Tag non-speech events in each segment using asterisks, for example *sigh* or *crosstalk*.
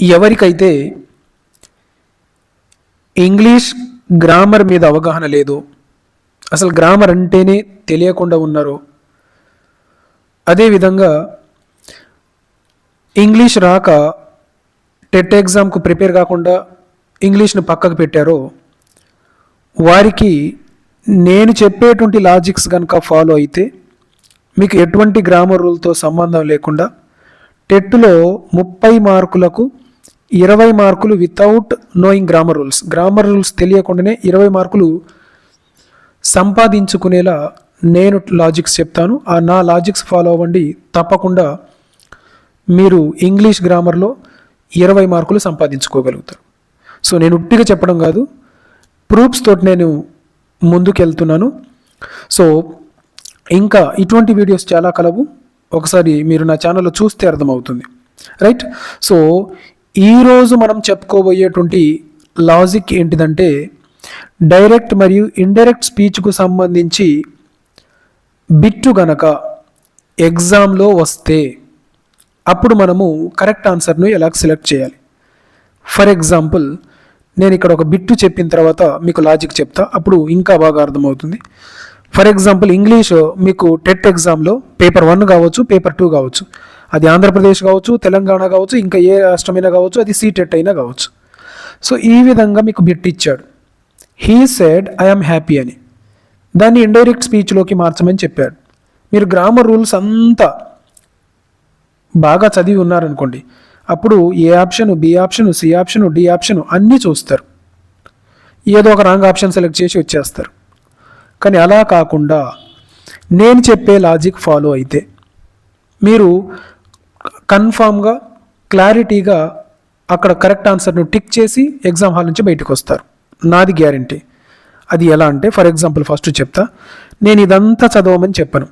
ఎవరికైతే English grammar మీద అవగాహన లేదు అసలు గ్రామర్ అంటేనే తెలియకుండా ఉన్నారు అదేవిధంగా ఇంగ్లీష్ రాక టెట్ ఎగ్జామ్కు ప్రిపేర్ కాకుండా ఇంగ్లీష్ను పక్కకు పెట్టారో వారికి నేను చెప్పేటువంటి లాజిక్స్ కనుక ఫాలో అయితే మీకు ఎటువంటి గ్రామర్ రూల్తో సంబంధం లేకుండా టెట్లో ముప్పై మార్కులకు ఇరవై మార్కులు without knowing grammar rules grammar rules తెలియకుండానే ఇరవై మార్కులు సంపాదించుకునేలా నేను లాజిక్స్ చెప్తాను. ఆ నా లాజిక్స్ ఫాలో అవ్వండి. తప్పకుండా మీరు ఇంగ్లీష్ గ్రామర్లో ఇరవై మార్కులు సంపాదించుకోగలుగుతారు. సో నేను ఉట్టిగా చెప్పడం కాదు. ప్రూఫ్స్ తోటి నేను ముందుకెళ్తున్నాను. సో ఇంకా ఇటువంటి వీడియోస్ చాలా కలవు. ఒకసారి మీరు నా ఛానల్లో చూస్తే అర్థమవుతుంది. రైట్ సో ఈరోజు మనం చెప్పుకోబోయేటువంటి లాజిక్ ఏంటిదంటే డైరెక్ట్ మరియు ఇండైరెక్ట్ స్పీచ్కు సంబంధించి బిట్టు గనక ఎగ్జామ్లో వస్తే అప్పుడు మనము కరెక్ట్ ఆన్సర్ను ఎలా సెలెక్ట్ చేయాలి? ఫర్ ఎగ్జాంపుల్ నేను ఇక్కడ ఒక బిట్టు చెప్పిన తర్వాత మీకు లాజిక్ చెప్తా అప్పుడు ఇంకా బాగా అర్థమవుతుంది. ఫర్ ఎగ్జాంపుల్ ఇంగ్లీష్ మీకు టెట్ ఎగ్జామ్లో పేపర్ వన్ కావచ్చు పేపర్ టూ కావచ్చు. అది ఆంధ్రప్రదేశ్ కావచ్చు తెలంగాణ కావచ్చు ఇంకా ఏ రాష్ట్రమైనా కావచ్చు అది సీటెట్ అయినా కావచ్చు. సో ఈ విధంగా మీకు బిట్ ఇచ్చాడు హీ సెడ్ ఐఎమ్ హ్యాపీ అని. దాన్ని ఇండైరెక్ట్ స్పీచ్లోకి మార్చమని చెప్పాడు. మీరు గ్రామర్ రూల్స్ అంతా బాగా చదివి ఉన్నారనుకోండి అప్పుడు A option B option C option D option అన్నీ చూస్తారు. ఏదో ఒక రాంగ్ ఆప్షన్ సెలెక్ట్ చేసి వచ్చేస్తారు. కానీ అలా కాకుండా నేను చెప్పే లాజిక్ ఫాలో అయితే మీరు కన్ఫామ్గా క్లారిటీగా అక్కడ కరెక్ట్ ఆన్సర్ను టిక్ చేసి ఎగ్జామ్ హాల్ నుంచి బయటకు వస్తారు. నాది గ్యారంటీ. అది ఎలా అంటే ఫర్ ఎగ్జాంపుల్ ఫస్ట్ చెప్తా. నేను ఇదంతా చదవమని చెప్పను.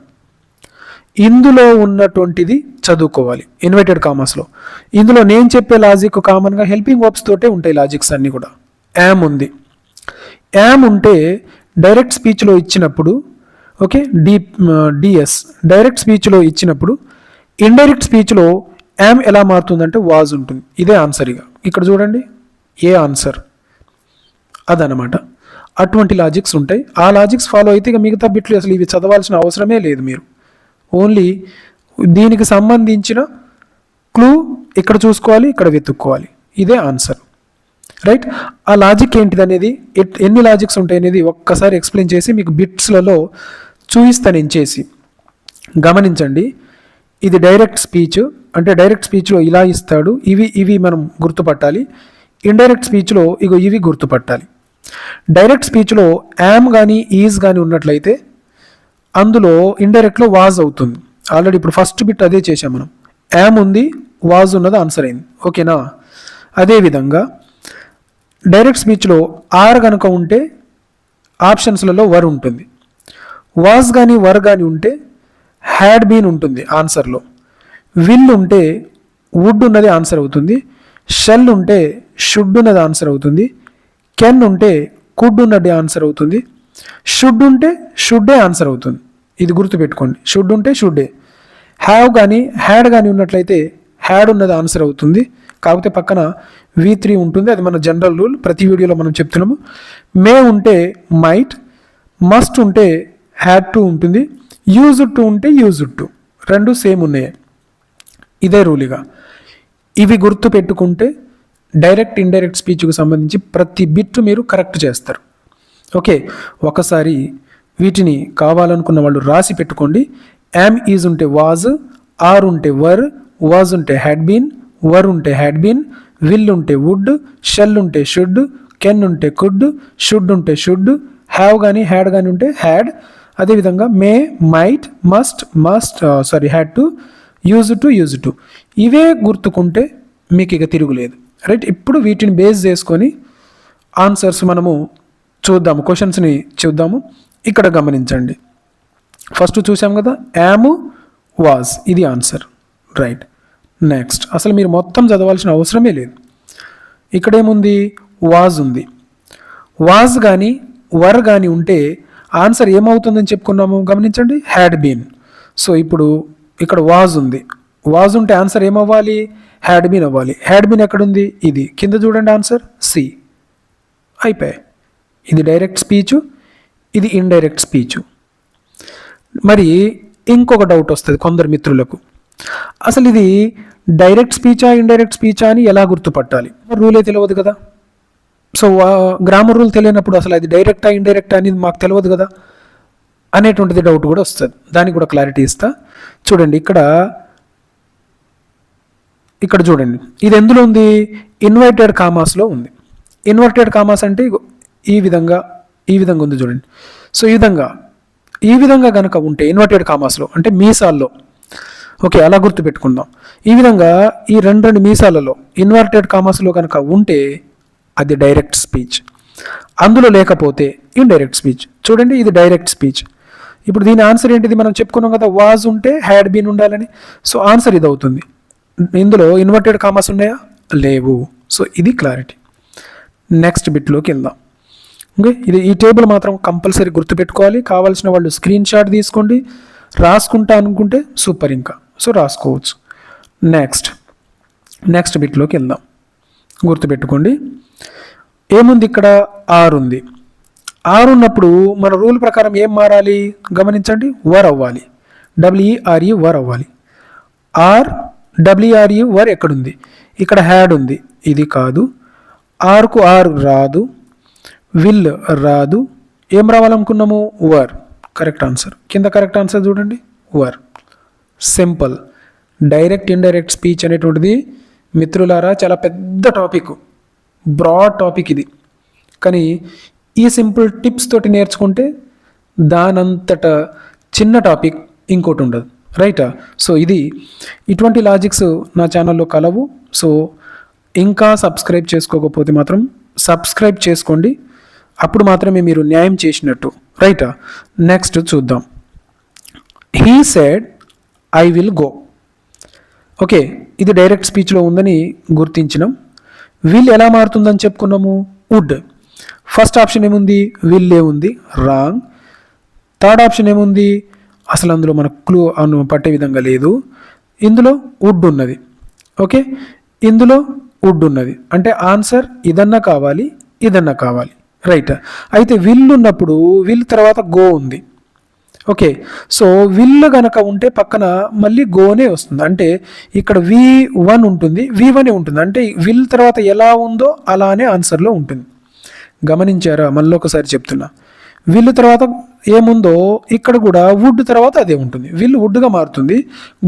ఇందులో ఉన్నటువంటిది చదువుకోవాలి. ఇన్వర్టెడ్ కామర్స్లో. ఇందులో నేను చెప్పే లాజిక్ కామన్గా హెల్పింగ్ వర్బ్స్ తోటే ఉంటాయి లాజిక్స్ అన్నీ కూడా. యామ్ ఉంది. యామ్ ఉంటే డైరెక్ట్ స్పీచ్లో ఇచ్చినప్పుడు ఓకే డి డిఎస్. డైరెక్ట్ స్పీచ్లో ఇచ్చినప్పుడు ఇండైరెక్ట్ స్పీచ్లో యామ్ ఎలా మారుతుందంటే వాజ్ ఉంటుంది. ఇదే ఆన్సర్ ఇక. ఇక్కడ చూడండి. ఏ ఆన్సర్ అదనమాట అటువంటి లాజిక్స్ ఉంటాయి. ఆ లాజిక్స్ ఫాలో అయితే ఇక మిగతా బిట్లు అసలు ఇవి చదవాల్సిన అవసరమే లేదు మీరు. ఓన్లీ దీనికి సంబంధించిన క్లూ ఇక్కడ చూసుకోవాలి ఇక్కడ వెతుక్కోవాలి. ఇదే ఆన్సర్ రైట్ ఆ లాజిక్ ఏంటిది అనేది ఎట్- ఎన్ని లాజిక్స్ ఉంటాయి అనేది ఒక్కసారి ఎక్స్ప్లెయిన్ చేసి మీకు బిట్స్లలో చూపిస్తా నేను చేసి గమనించండి. ఇది డైరెక్ట్ స్పీచ్ అంటే డైరెక్ట్ స్పీచ్లో ఇలా ఇస్తాడు ఇవి ఇవి మనం గుర్తుపట్టాలి. ఇండైరెక్ట్ స్పీచ్లో ఇగో ఇవి గుర్తుపట్టాలి. డైరెక్ట్ స్పీచ్లో యామ్ కానీ ఈజ్ కానీ ఉన్నట్లయితే అందులో ఇండైరెక్ట్లో వాజ్ అవుతుంది. ఆల్రెడీ ఇప్పుడు ఫస్ట్ బిట్ అదే చేసాం మనం. యామ్ ఉంది వాజ్ ఉన్నది ఆన్సర్ అయింది. ఓకేనా? అదేవిధంగా డైరెక్ట్ స్పీచ్లో ఆర్ కనుక ఉంటే ఆప్షన్స్లలో వర్ ఉంటుంది. వాజ్ కానీ వర్ కానీ ఉంటే హ్యాడ్ బీన్ ఉంటుంది ఆన్సర్లో విల్ ఉంటే వుడ్ ఉన్నది ఆన్సర్ అవుతుంది. షెల్ ఉంటే షుడ్ ఉన్నది ఆన్సర్ అవుతుంది. కెన్ ఉంటే కుడ్ ఉన్నది ఆన్సర్ అవుతుంది. షుడ్ ఉంటే షుడ్డే ఆన్సర్ అవుతుంది. ఇది గుర్తుపెట్టుకోండి. షుడ్ ఉంటే షుడ్డే హ్యావ్ కానీ హ్యాడ్ కానీ ఉన్నట్లయితే హ్యాడ్ ఉన్నది ఆన్సర్ అవుతుంది. కాకపోతే పక్కన వి త్రీ ఉంటుంది. అది మన జనరల్ రూల్ ప్రతి వీడియోలో మనం చెప్తున్నాము. మే ఉంటే మైట్ మస్ట్ ఉంటే హ్యాడ్ టు ఉంటుంది. యూజ్ టు ఉంటే యూజ్ టు రెండు సేమ్ ఉన్నాయి. ఇదే రూలిగా ఇవి గుర్తు పెట్టుకుంటే డైరెక్ట్ ఇండైరెక్ట్ స్పీచ్కు సంబంధించి ప్రతి బిట్ మీరు కరెక్ట్ చేస్తారు. ఓకే ఒకసారి వీటిని కావాలనుకున్న వాళ్ళు రాసి పెట్టుకోండి. యామ్ ఈజ్ ఉంటే వాజ్ ఆర్ ఉంటే వర్ వాజ్ ఉంటే హ్యాడ్ బీన్ వర్ ఉంటే హ్యాడ్ బీన్ విల్ ఉంటే వుడ్ షెల్ ఉంటే షుడ్ కెన్ ఉంటే కుడ్ షుడ్ ఉంటే షుడ్ హ్యావ్ కానీ హ్యాడ్ కానీ ఉంటే హ్యాడ్ అదేవిధంగా may might must must sorry had to used to used to ఇవే గుర్తుకుంటే మీకు ఇక తిరుగులేదు. రైట్ ఇప్పుడు వీటిని బేస్ చేసుకొని ఆన్సర్స్ మనము చూద్దాము. క్వశ్చన్స్ని చూద్దాము. ఇక్కడ గమనించండి. ఫస్ట్ చూసాం కదా యామ్ వాజ్ ఇది ఆన్సర్ రైట్ నెక్స్ట్ అసలు మీరు మొత్తం చదవాల్సిన అవసరమే లేదు. ఇక్కడ ఏముంది వాజ్ ఉంది. వాజ్ కానీ వర్ కానీ ఉంటే ఆన్సర్ ఏమవుతుందని చెప్పుకున్నాము? గమనించండి. హ్యాడ్ బీన్ సో ఇప్పుడు ఇక్కడ వాజ్ ఉంది. వాజ్ ఉంటే ఆన్సర్ ఏమవ్వాలి? హ్యాడ్ బీన్ అవ్వాలి. హ్యాడ్ బీన్ ఎక్కడుంది? ఇది. కింద చూడండి ఆన్సర్. సి అయిపోయాయి. ఇది డైరెక్ట్ స్పీచ్ ఇది ఇండైరెక్ట్ స్పీచ్ మరి ఇంకొక డౌట్ వస్తుంది కొందరు మిత్రులకు. అసలు ఇది డైరెక్ట్ స్పీచా ఇండైరెక్ట్ స్పీచా అని ఎలా గుర్తుపట్టాలి? రూలే తెలియదు కదా. సో గ్రామర్ రూల్ తెలియనప్పుడు అసలు అది డైరెక్టా ఇండైరెక్టా అనేది మాకు తెలియదు కదా అనేటువంటిది డౌట్ కూడా వస్తుంది. దానికి కూడా క్లారిటీ ఇస్తా. చూడండి ఇక్కడ ఇక్కడ చూడండి. ఇది ఎందులో ఉంది? ఇన్వర్టెడ్ కామాస్లో ఉంది. ఇన్వర్టెడ్ కామాస్ అంటే ఈ విధంగా ఈ విధంగా ఉంది చూడండి. సో ఈ విధంగా ఈ విధంగా కనుక ఉంటే ఇన్వర్టెడ్ కామాస్లో అంటే మీసాల్లో ఓకే అలా గుర్తుపెట్టుకుందాం. ఈ విధంగా ఈ రెండు రెండు మీసాలలో ఇన్వర్టెడ్ కామాస్లో కనుక ఉంటే అది డైరెక్ట్ స్పీచ్ అందులో లేకపోతే ఇండైరెక్ట్ స్పీచ్ చూడండి ఇది డైరెక్ట్ స్పీచ్ ఇప్పుడు దీని ఆన్సర్ ఏంటిది? మనం చెప్పుకున్నాం కదా వాజ్ ఉంటే హ్యాడ్ బీన్ ఉండాలని. సో ఆన్సర్ ఇది అవుతుంది ఇందులో ఇన్వర్టెడ్ కామర్స్ ఉన్నాయా? లేవు. సో ఇది క్లారిటీ నెక్స్ట్ బిట్లోకి వెళ్దాం. ఓకే ఇది ఈ టేబుల్ మాత్రం కంపల్సరీ గుర్తుపెట్టుకోవాలి. కావాల్సిన వాళ్ళు స్క్రీన్ షాట్ తీసుకోండి. రాసుకుంటా అనుకుంటే సూపర్ ఇంకా. సో రాసుకోవచ్చు. నెక్స్ట్ నెక్స్ట్ బిట్లోకి వెళ్దాం. గుర్తుపెట్టుకోండి. ఏముంది ఇక్కడ? ఆరు ఉంది ఆరు ఉన్నప్పుడు మన రూల్ ప్రకారం ఏం మారాలి? గమనించండి వర్ అవ్వాలి. డబ్ల్యూఆర్ఈ వర్ అవ్వాలి. ఆర్ డబ్ల్యూఆర్ఈ వర్ ఎక్కడుంది? ఇక్కడ హ్యాడ్ ఉంది. ఇది కాదు. ఆర్కు ఆర్ రాదు. విల్ రాదు. ఏం రావాలనుకున్నాము? వర్. Correct answer. కింద కరెక్ట్ ఆన్సర్ చూడండి. Were. Simple. Direct indirect speech అనేటువంటిది మిత్రులారా చాలా పెద్ద టాపిక్. బ్రాడ్ టాపిక్ ఇది. కానీ ఈ సింపుల్ టిప్స్ తోటి నేర్చుకుంటే దానంతట చిన్న టాపిక్ ఇంకోటి ఉండదు. రైటా సో ఇది ఇటువంటి లాజిక్స్ నా ఛానల్లో కలవు. సో ఇంకా సబ్స్క్రైబ్ చేసుకోకపోతే మాత్రం సబ్స్క్రైబ్ చేసుకోండి. అప్పుడు మాత్రమే మీరు న్యాయం చేసినట్టు. రైటా నెక్స్ట్ చూద్దాం. He said I will go okay ఇది డైరెక్ట్ స్పీచ్లో ఉందని గుర్తించినాం. విల్ ఎలా మారుతుందని చెప్పుకున్నాము? వుడ్. ఫస్ట్ ఆప్షన్ ఏముంది? విల్ ఏముంది ఉంది. రాంగ్. థర్డ్ ఆప్షన్ ఏముంది? అసలు అందులో మనకు క్లూ అను పట్టే విధంగా లేదు. ఇందులో వుడ్ ఉన్నది. ఓకే? ఇందులో వుడ్ ఉన్నది. అంటే ఆన్సర్ ఇదన్నా కావాలి ఇదన్నా కావాలి. రైట్. అయితే విల్ ఉన్నప్పుడు విల్ తర్వాత గో ఉంది. ఓకే. సో విల్ గనక ఉంటే పక్కన మళ్ళీ గోనే వస్తుంది. అంటే ఇక్కడ వి వన్ ఉంటుంది. వి వన్ ఉంటుంది. అంటే విల్ తర్వాత ఎలా ఉందో అలానే ఆన్సర్లో ఉంటుంది. గమనించారా? మళ్ళీ ఒకసారి చెప్తున్నా. విల్ తర్వాత ఏముందో ఇక్కడ కూడా వుడ్ తర్వాత అదే ఉంటుంది. విల్ వుడ్గా మారుతుంది.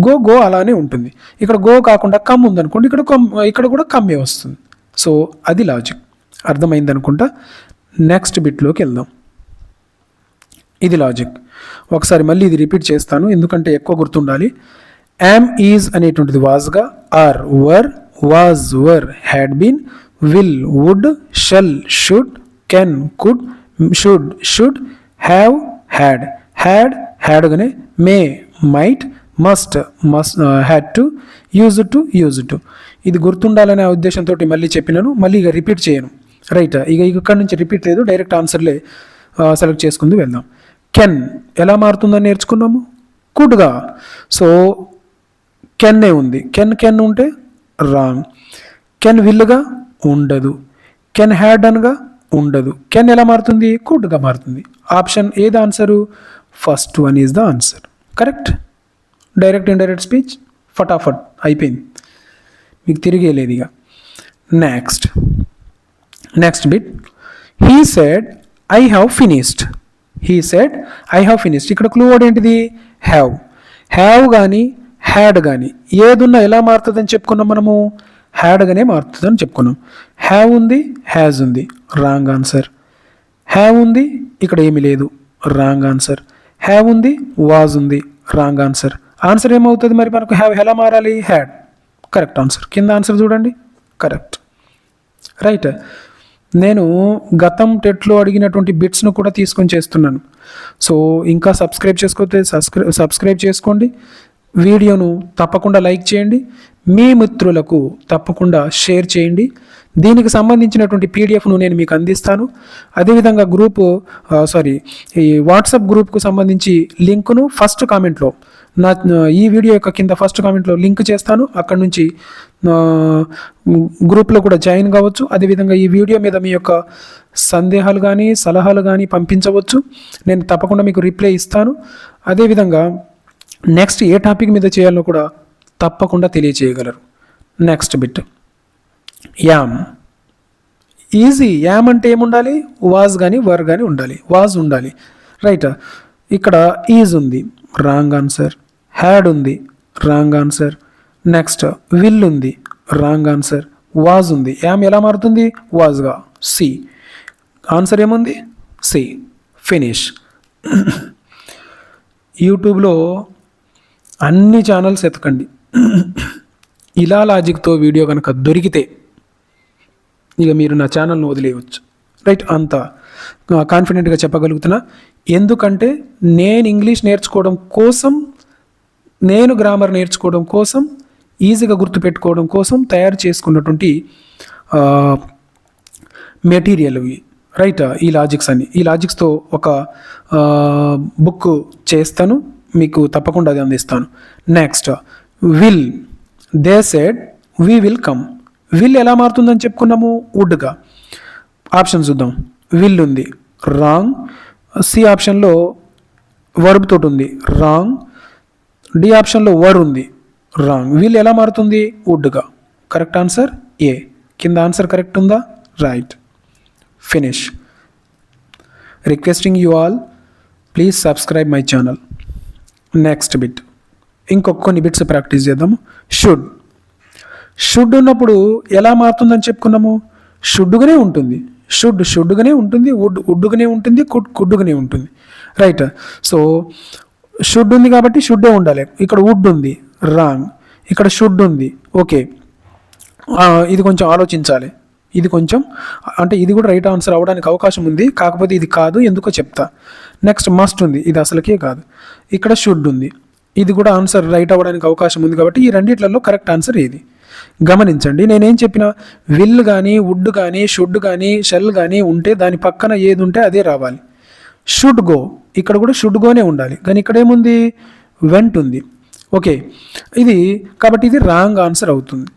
గో గో అలానే ఉంటుంది. ఇక్కడ గో కాకుండా కమ్ ఉందనుకోండి ఇక్కడ కమ్ ఇక్కడ కూడా కమ్మే వస్తుంది. సో అది లాజిక్. అర్థమైందనుకుంటా? నెక్స్ట్ బిట్లోకి వెళ్దాం. ఇది లాజిక్ ఒకసారి మళ్ళీ ఇది రిపీట్ చేస్తాను ఎందుకంటే ఎక్కువ గుర్తుండాలి. యామ్ ఈజ్ అనేటువంటిది వాజ్గా are were was were had been will would shall should can could should should have had had హ్యాడ్గానే may might must must had to used to used to ఇది గుర్తుండాలనే ఉద్దేశంతో మళ్ళీ చెప్పినాను మళ్ళీ ఇక రిపీట్ చేయను. రైట్ ఇక ఇక్కడ నుంచి రిపీట్ లేదు డైరెక్ట్ ఆన్సర్లే సెలెక్ట్ చేసుకుంది వెళ్దాం. కెన్ ఎలా మారుతుందని నేర్చుకున్నాము? కుడ్గా సో కెన్నే ఉంది. కెన్ కెన్ ఉంటే రాంగ్. కెన్ విల్గా ఉండదు. కెన్ హ్యాడ్ అన్గా ఉండదు. కెన్ ఎలా మారుతుంది? కుడ్గా మారుతుంది. ఆప్షన్ ఏది answer? First one is the answer. Correct? Direct indirect speech? ఫటాఫట్. అయిపోయింది. మీకు తిరిగేలేదు ఇక. Next. Next bit. He said I have finished. He said I have finished ఇక్కడ క్లూ వర్డ్ ఏంటిది? హ్యావ్ హ్యావ్ కానీ హ్యాడ్ కానీ ఏదున్నా ఎలా మారుతుందని చెప్పుకున్నాం మనము? హ్యాడ్గానే మారుతుందని చెప్పుకున్నాం. హ్యావ్ ఉంది హ్యాజ్ ఉంది. రాంగ్ ఆన్సర్ హ్యావ్ ఉంది ఇక్కడ ఏమీ లేదు. రాంగ్ ఆన్సర్ హ్యావ్ ఉంది వాజ్ ఉంది. రాంగ్ ఆన్సర్ ఆన్సర్ ఏమవుతుంది మరి మనకు? హ్యావ్ ఎలా మారాలి? హ్యాడ్ కరెక్ట్ ఆన్సర్ కింద ఆన్సర్ చూడండి. కరెక్ట్ రైట్ నేను గతం టెట్లో అడిగినటువంటి బిట్స్ను కూడా తీసుకొని చేస్తున్నాను. సో ఇంకా సబ్స్క్రైబ్ చేసుకోతే సబ్స్క్రై సబ్స్క్రైబ్ చేసుకోండి. వీడియోను తప్పకుండా లైక్ చేయండి. మీ మిత్రులకు తప్పకుండా షేర్ చేయండి. దీనికి సంబంధించినటువంటి పీడిఎఫ్ను నేను మీకు అందిస్తాను. అదేవిధంగా గ్రూపు సారీ ఈ వాట్సాప్ గ్రూప్కు సంబంధించి లింకును ఫస్ట్ కామెంట్లో నా ఈ వీడియో యొక్క కింద ఫస్ట్ కామెంట్లో లింక్ చేస్తాను. అక్కడ నుంచి గ్రూప్లో కూడా జాయిన్ కావచ్చు. అదేవిధంగా ఈ వీడియో మీద మీ యొక్క సందేహాలు కానీ సలహాలు కానీ పంపించవచ్చు. నేను తప్పకుండా మీకు రిప్లై ఇస్తాను. అదేవిధంగా నెక్స్ట్ ఏ టాపిక్ మీద చేయాలో కూడా తప్పకుండా తెలియచేయగలరు. Next bit. Am. Easy am అంటే ఏముండాలి? వాజ్ కానీ వర్ కానీ ఉండాలి. వాజ్ ఉండాలి. రైట్. ఇక్కడ ఈజ్ ఉంది. Wrong answer. హ్యాడ్ ఉంది. Wrong answer. నెక్స్ట్ విల్ ఉంది. Wrong answer. వాజ్ ఉంది. యామ్ ఎలా మారుతుంది? వాజ్గా సి. ఆన్సర్ ఏముంది? సి. ఫినిష్. *clears throat* యూట్యూబ్లో అన్ని ఛానల్స్ ఎతకండి. *clears throat* ఇలా లాజిక్తో వీడియో కనుక దొరికితే ఇక మీరు నా ఛానల్ను వదిలేయవచ్చు రైట్ అంత కాన్ఫిడెంట్గా చెప్పగలుగుతున్నా. ఎందుకంటే నేను ఇంగ్లీష్ నేర్చుకోవడం కోసం నేను గ్రామర్ నేర్చుకోవడం కోసం ఈజీగా గుర్తుపెట్టుకోవడం కోసం తయారు చేసుకున్నటువంటి మెటీరియల్ ఇవి. రైట్ ఈ లాజిక్స్ అని ఈ లాజిక్స్తో ఒక బుక్ చేస్తాను. మీకు తప్పకుండా అది అందిస్తాను. Next will they said we will come will ఎలా మారుతుందని చెప్పుకున్నాము? వుడ్గా. ఆప్షన్ చూద్దాం. విల్ ఉంది. రాంగ్. సి ఆప్షన్లో వర్బ్ తోటి ఉంది. రాంగ్. డి ఆప్షన్లో వర్ ఉంది. రాంగ్. విల్ ఎలా మారుతుంది? వుడ్గా. Correct answer? ఏ. కింద ఆన్సర్ కరెక్ట్ ఉందా? Right. Finish. Requesting you all please subscribe my channel. Next bit. ఇంకొక కొన్ని బిట్స్ ప్రాక్టీస్ చేద్దాము. షుడ్. షుడ్ ఉన్నప్పుడు ఎలా మారుతుందని చెప్పుకున్నాము? షుడ్డుగానే ఉంటుంది. షుడ్ షుడ్డుగానే ఉంటుంది వుడ్ ఉడ్డుగానే ఉంటుంది కుడ్ కుడ్డుగానే ఉంటుంది. రైట్? సో షుడ్ ఉంది కాబట్టి షుడ్డే ఉండాలి. ఇక్కడ వుడ్ ఉంది. రాంగ్. ఇక్కడ షుడ్ ఉంది. ఓకే. ఇది కొంచెం ఆలోచించాలి. ఇది కొంచెం అంటే ఇది కూడా రైట్ ఆన్సర్ అవ్వడానికి అవకాశం ఉంది. కాకపోతే ఇది కాదు ఎందుకో చెప్తా. నెక్స్ట్ మస్ట్ ఉంది. ఇది అసలుకే కాదు. ఇక్కడ షుడ్ ఉంది. ఇది కూడా ఆన్సర్ రైట్ అవ్వడానికి అవకాశం ఉంది కాబట్టి ఈ రెండిట్లలో కరెక్ట్ ఆన్సర్ ఏది? గమనించండి. నేనేం చెప్పిన విల్ కానీ వుడ్ కానీ షుడ్ కానీ షెల్ కానీ ఉంటే దాని పక్కన ఏది ఉంటే అదే రావాలి. షుడ్ గో ఇక్కడ కూడా షుడ్ గోనే ఉండాలి. కానీ ఇక్కడ ఏముంది? వెంట్ ఉంది. ఓకే. ఇది కాబట్టి ఇది రాంగ్ ఆన్సర్ అవుతుంది.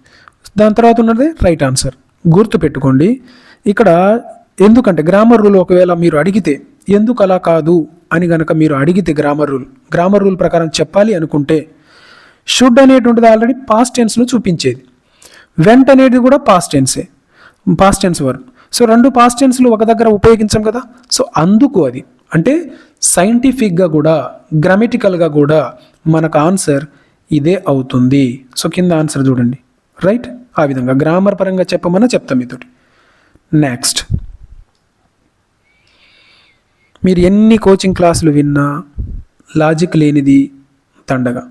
దాని తర్వాత ఉన్నది రైట్ ఆన్సర్. గుర్తు పెట్టుకోండి. ఇక్కడ ఎందుకంటే గ్రామర్ రూల్ ఒకవేళ మీరు అడిగితే ఎందుకు అలా కాదు అని గనక మీరు అడిగితే గ్రామర్ రూల్ గ్రామర్ రూల్ ప్రకారం చెప్పాలి అనుకుంటే షుడ్ అనేటువంటిది ఆల్రెడీ పాస్ట్ టెన్స్ను చూపించేది. వెంట అనేది కూడా past tense past tense word so రెండు పాస్ట్ టెన్స్లు ఒక దగ్గర ఉపయోగించాం కదా? సో అందుకు అది. అంటే సైంటిఫిక్గా కూడా గ్రామటికల్గా కూడా మనకు ఆన్సర్ ఇదే అవుతుంది. సో కింద ఆన్సర్ చూడండి. రైట్ ఆ విధంగా గ్రామర్ పరంగా చెప్పమన్నా చెప్తాం మీతోటి. నెక్స్ట్ మీరు ఎన్ని కోచింగ్ క్లాసులు విన్నా లాజిక్ లేనిది తండగా.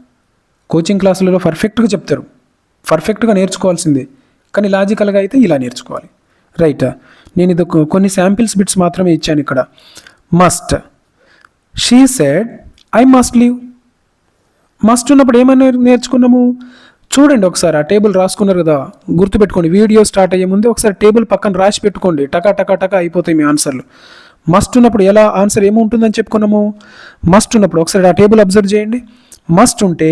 కోచింగ్ క్లాసులలో పర్ఫెక్ట్గా చెప్తారు. పర్ఫెక్ట్గా నేర్చుకోవాల్సిందే. కానీ లాజికల్గా అయితే ఇలా నేర్చుకోవాలి. రైట్. నేను ఇది కొన్ని శాంపిల్స్ బిట్స్ మాత్రమే ఇచ్చాను ఇక్కడ. Must. She said I must leave. Must ఉన్నప్పుడు ఏమైనా నేర్చుకున్నాము? చూడండి ఒకసారి ఆ టేబుల్ రాసుకున్నారు కదా. గుర్తుపెట్టుకోండి వీడియో స్టార్ట్ అయ్యే ముందే ఒకసారి టేబుల్ పక్కన రాసి పెట్టుకోండి. టకా టకా టకా అయిపోతాయి మీ ఆన్సర్లు. మస్ట్ ఉన్నప్పుడు ఎలా ఆన్సర్ ఏముంటుందని చెప్పుకున్నాము? మస్ట్ ఉన్నప్పుడు ఒకసారి ఆ టేబుల్ అబ్జర్వ్ చేయండి. మస్ట్ ఉంటే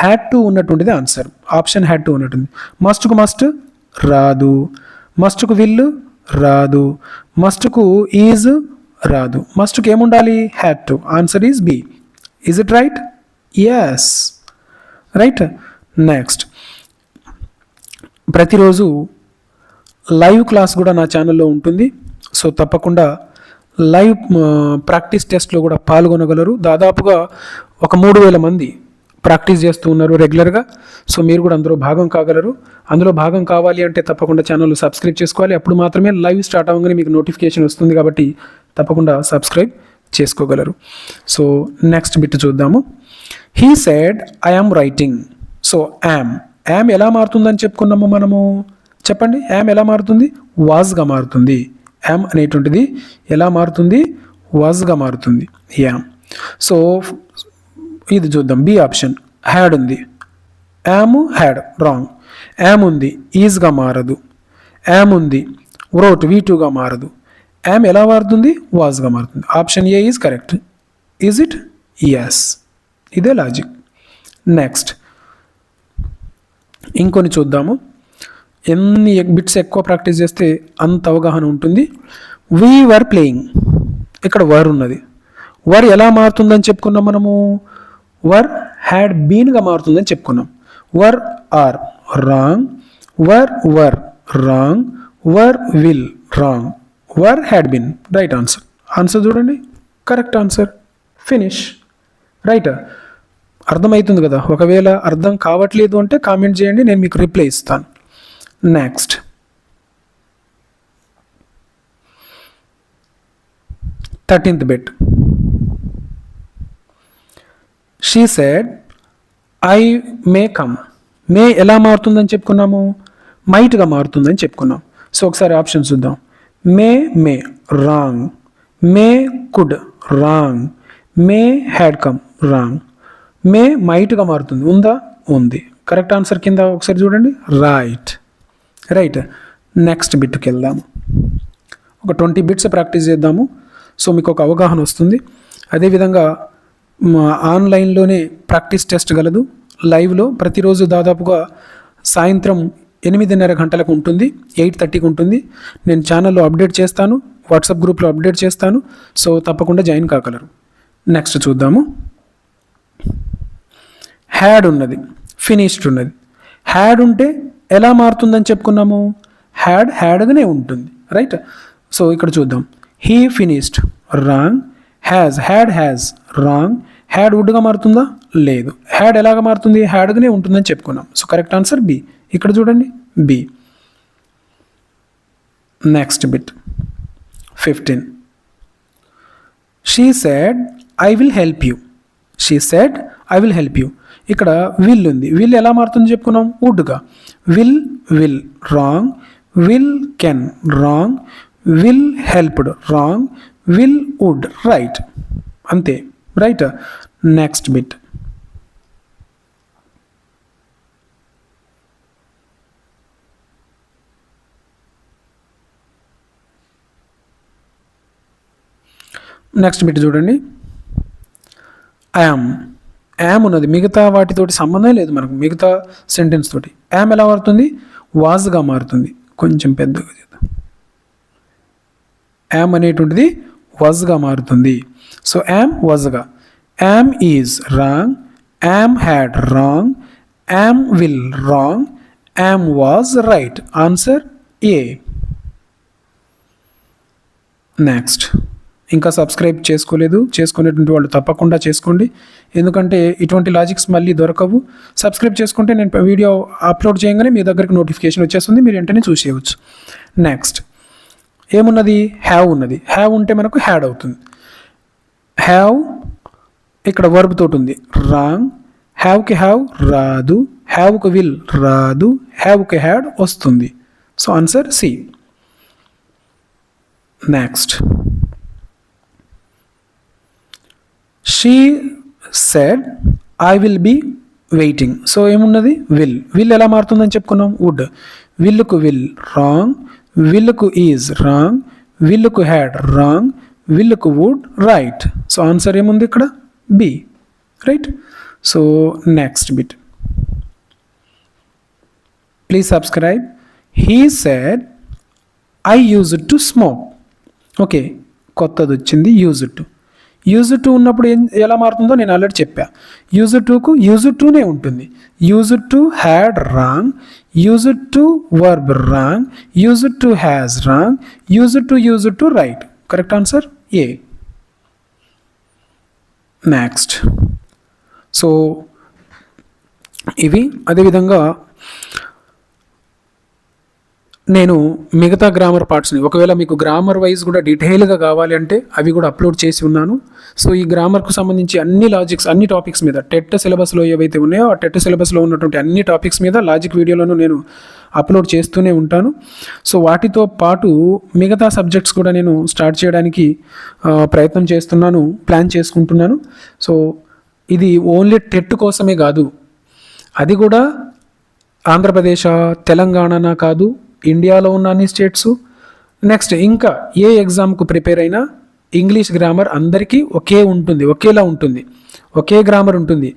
హ్యాడ్ టు ఉన్నటువంటిది ఆన్సర్ ఆప్షన్ హ్యాడ్ టు ఉన్నట్టుంది. మస్ట్కు మస్ట్ రాదు. మస్ట్కు విల్లు రాదు. మస్ట్కు ఈజ్ రాదు. మస్ట్కు ఏముండాలి? Had to answer is B is it right yes right next ప్రతిరోజు లైవ్ క్లాస్ కూడా నా ఛానల్లో ఉంటుంది. సో తప్పకుండా లైవ్ ప్రాక్టీస్ టెస్ట్లో కూడా పాల్గొనగలరు. దాదాపుగా ఒక మూడు వేల మంది ప్రాక్టీస్ చేస్తూ ఉన్నారు రెగ్యులర్గా. సో మీరు కూడా అందులో భాగం కాగలరు. అందులో భాగం కావాలి అంటే తప్పకుండా ఛానల్ సబ్స్క్రైబ్ చేసుకోవాలి. అప్పుడు మాత్రమే లైవ్ స్టార్ట్ అవ్వగానే మీకు నోటిఫికేషన్ వస్తుంది కాబట్టి తప్పకుండా సబ్స్క్రైబ్ చేసుకోగలరు. సో నెక్స్ట్ బిట్ చూద్దాము. He said I am writing so am am ఎలా మారుతుందని చెప్పుకున్నాము మనము? చెప్పండి. యామ్ ఎలా మారుతుంది? వాజ్గా మారుతుంది. యామ్ అనేటువంటిది ఎలా మారుతుంది? వాజ్గా మారుతుంది. యామ్ సో ఇది చూద్దాం. బి ఆప్షన్ హ్యాడ్ ఉంది. యామ్ హ్యాడ్ రాంగ్ యామ్ ఉంది. ఈజ్గా మారదు. యామ్ ఉంది. వ్రోట్ వీ టూగా మారదు. యామ్ ఎలా మారుతుంది? వాజ్గా మారుతుంది. Option A is correct is it yes ఇదే లాజిక్ నెక్స్ట్ ఇంకొన్ని చూద్దాము. ఎన్ని బిట్స్ ఎక్కువ ప్రాక్టీస్ చేస్తే అంత అవగాహన ఉంటుంది. వీ వర్ ప్లేయింగ్ ఇక్కడ వర్ ఉన్నది. వర్ ఎలా మారుతుందని చెప్పుకున్నాం మనము? వర్ హ్యాడ్ బీన్గా మారుతుందని చెప్పుకున్నాం. Were are wrong were were wrong were will wrong. Were had been right answer. Answer చూడండి. Correct answer. ఫినిష్. రైట్. అర్థమవుతుంది కదా. ఒకవేళ అర్థం కావట్లేదు అంటే కామెంట్ చేయండి నేను మీకు రిప్లై ఇస్తాను. Next. Thirteenth bit. She said I may come may ఎలా మారుతుందని చెప్పుకున్నాము? మైట్గా మారుతుందని చెప్పుకున్నాం. సో ఒకసారి ఆప్షన్ చూద్దాం. May may wrong may could wrong may had come wrong may మైట్గా మారుతుంది. ఉందా? ఉంది. కరెక్ట్ ఆన్సర్ కింద ఒకసారి చూడండి. రైట్ రైట్ నెక్స్ట్ బిట్కి వెళ్దాము ఒక ట్వంటీ బిట్స్ ప్రాక్టీస్ చేద్దాము. సో మీకు ఒక అవగాహన వస్తుంది. అదేవిధంగా ఆన్లైన్లోనే ప్రాక్టీస్ టెస్ట్ గలదు. లైవ్లో ప్రతిరోజు దాదాపుగా సాయంత్రం ఎనిమిదిన్నర గంటలకు ఉంటుంది ఎయిట్ థర్టీకి ఉంటుంది. నేను ఛానల్లో అప్డేట్ చేస్తాను వాట్సాప్ గ్రూప్లో అప్డేట్ చేస్తాను సో తప్పకుండా జాయిన్ కాగలరు. నెక్స్ట్ చూద్దాము. హ్యాడ్ ఉన్నది ఫినిష్డ్ ఉన్నది. హ్యాడ్ ఉంటే ఎలా మారుతుందని చెప్పుకున్నాము? హ్యాడ్ హ్యాడ్గానే ఉంటుంది రైట్? సో ఇక్కడ చూద్దాం. He finished wrong has had has wrong had వుడ్గా మారుతుందా? లేదు. హ్యాడ్ ఎలాగ మారుతుంది? హ్యాడ్గానే ఉంటుందని చెప్పుకున్నాం. సో కరెక్ట్ ఆన్సర్ బి ఇక్కడ చూడండి. B next bit fifteen she said I will help you she said I will help you ఇక్కడ విల్ ఉంది. విల్ ఎలా మారుతుంది చెప్పుకున్నాం? వుడ్గా will will wrong will can wrong will helped wrong will would right అంతే. Right next bit next bit చూడండి. Am am ఉన్నది. మిగతా వాటితోటి సంబంధం లేదు మనకు. మిగతా సెంటెన్స్ తోటి. యామ్ ఎలా మారుతుంది? వాజ్గా మారుతుంది. కొంచెం పెద్దగా చేద్దాం. యామ్ అనేటువంటిది వాజ్గా మారుతుంది. So am వజ్గా. Am is wrong am had wrong am will wrong am was right answer A next ఇంకా సబ్స్క్రైబ్ చేసుకోలేదు. చేసుకునేటువంటి వాళ్ళు తప్పకుండా చేసుకోండి. ఎందుకంటే ఇటువంటి లాజిక్స్ మళ్ళీ దొరకవు. సబ్స్క్రైబ్ చేసుకుంటే నేను వీడియో అప్లోడ్ చేయగానే మీ దగ్గరికి నోటిఫికేషన్ వచ్చేస్తుంది. మీరు వెంటనే చూసేయవచ్చు. నెక్స్ట్ ఏమున్నది? హ్యావ్ ఉన్నది. హ్యావ్ ఉంటే మనకు హ్యాడ్ అవుతుంది. హ్యావ్ ఇక్కడ వర్బ్ తోటి ఉంది. రాంగ్. హ్యావ్కి హ్యావ్ రాదు. హ్యావ్కి విల్ రాదు. హ్యావ్కి హ్యాడ్ వస్తుంది. So answer C next she said I will be waiting so ఏమున్నది? విల్ విల్ ఎలా మారుతుందని చెప్పుకున్నాం? వుడ్ విల్లుకు విల్ రాంగ్ విల్లుకు ఈజ్ రాంగ్ విల్లుకు హ్యాడ్ రాంగ్ విల్లుకు వుడ్ రైట్. సో ఆన్సర్ ఏముంది ఇక్కడ? B. Right? So next bit. Please subscribe. He said I use to smoke. Okay కొత్తది వచ్చింది యూజ్ టు. యూజ్ టు ఉన్నప్పుడు ఎలా మారుతుందో నేను ఆల్రెడీ చెప్పా. యూజ్ టూకు యూజ్ టూనే ఉంటుంది. Use to had wrong use to verb wrong use to has wrong use to use to right correct answer A next so ఇవి అదేవిధంగా నేను మిగతా గ్రామర్ పార్ట్స్ని ఒకవేళ మీకు గ్రామర్ వైజ్ కూడా డీటెయిల్గా కావాలి అంటే అవి కూడా అప్లోడ్ చేసి ఉన్నాను. సో ఈ గ్రామర్కు సంబంధించి అన్ని లాజిక్స్ అన్ని టాపిక్స్ మీద టెట్ సిలబస్లో ఏవైతే ఉన్నాయో ఆ టెట్ సిలబస్లో ఉన్నటువంటి అన్ని టాపిక్స్ మీద లాజిక్ వీడియోలను నేను అప్లోడ్ చేస్తూనే ఉంటాను. సో వాటితో పాటు మిగతా సబ్జెక్ట్స్ కూడా నేను స్టార్ట్ చేయడానికి ప్రయత్నం చేస్తున్నాను ప్లాన్ చేసుకుంటున్నాను. సో ఇది ఓన్లీ టెట్ కోసమే కాదు. అది కూడా ఆంధ్రప్రదేశ్ తెలంగాణనా కాదు ఇండియాలో ఉన్న అన్ని స్టేట్స్. నెక్స్ట్ ఇంకా ఏ ఎగ్జామ్కు ప్రిపేర్ అయినా ఇంగ్లీష్ గ్రామర్ అందరికీ ఒకే ఉంటుంది ఒకేలా ఉంటుంది. ఒకే గ్రామర్ ఉంటుంది.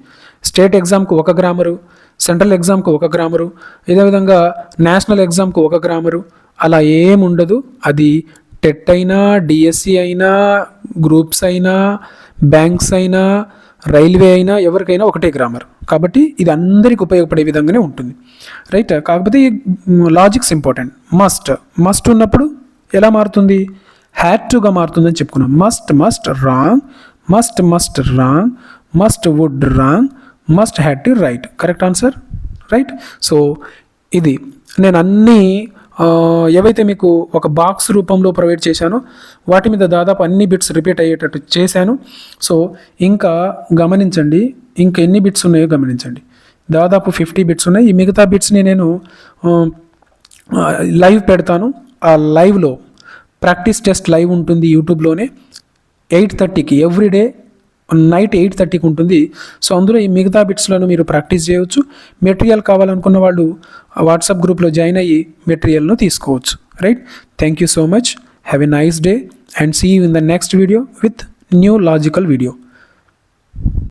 స్టేట్ ఎగ్జామ్కు ఒక గ్రామరు సెంట్రల్ ఎగ్జామ్కు ఒక గ్రామరు ఇదేవిధంగా నేషనల్ ఎగ్జామ్కు ఒక గ్రామరు అలా ఏముండదు అది టెట్ అయినా డిఎస్సి అయినా గ్రూప్స్ అయినా బ్యాంక్స్ అయినా రైల్వే అయినా ఎవరికైనా ఒకటే గ్రామర్. కాబట్టి ఇది అందరికి ఉపయోగపడే విధంగానే ఉంటుంది. రైట్? కాకపోతే ఈ లాజిక్స్ ఇంపార్టెంట్. మస్ట్. మస్ట్ ఉన్నప్పుడు ఎలా మారుతుంది? హ్యాడ్ టుగా మారుతుందని చెప్పుకున్నాం. Must must wrong. Must must wrong. Must would wrong. Must had to right. Correct answer? Right? So ఇది నేను అన్నీ ఏవైతే మీకు ఒక బాక్స్ రూపంలో ప్రొవైడ్ చేశానో వాటి మీద దాదాపు అన్ని బిట్స్ రిపీట్ అయ్యేటట్టు చేశాను. సో ఇంకా గమనించండి ఇంకా ఎన్ని బిట్స్ ఉన్నాయో గమనించండి. దాదాపు ఫిఫ్టీ బిట్స్ ఉన్నాయి. ఈ మిగతా బిట్స్ని నేను లైవ్ పెడతాను. ఆ లైవ్లో ప్రాక్టీస్ టెస్ట్ లైవ్ ఉంటుంది యూట్యూబ్లోనే ఎయిట్ థర్టీకి ఎవ్రీడే నైట్ ఎయిట్ థర్టీకి ఉంటుంది. సో అందులో ఈ మిగతా బిట్స్లను మీరు ప్రాక్టీస్ చేయవచ్చు మెటీరియల్ కావాలనుకున్న వాళ్ళు వాట్సాప్ గ్రూప్లో జాయిన్ అయ్యి మెటీరియల్ను తీసుకోవచ్చు. Right? Thank you so much. Have a nice day and see you in the next video with new logical video.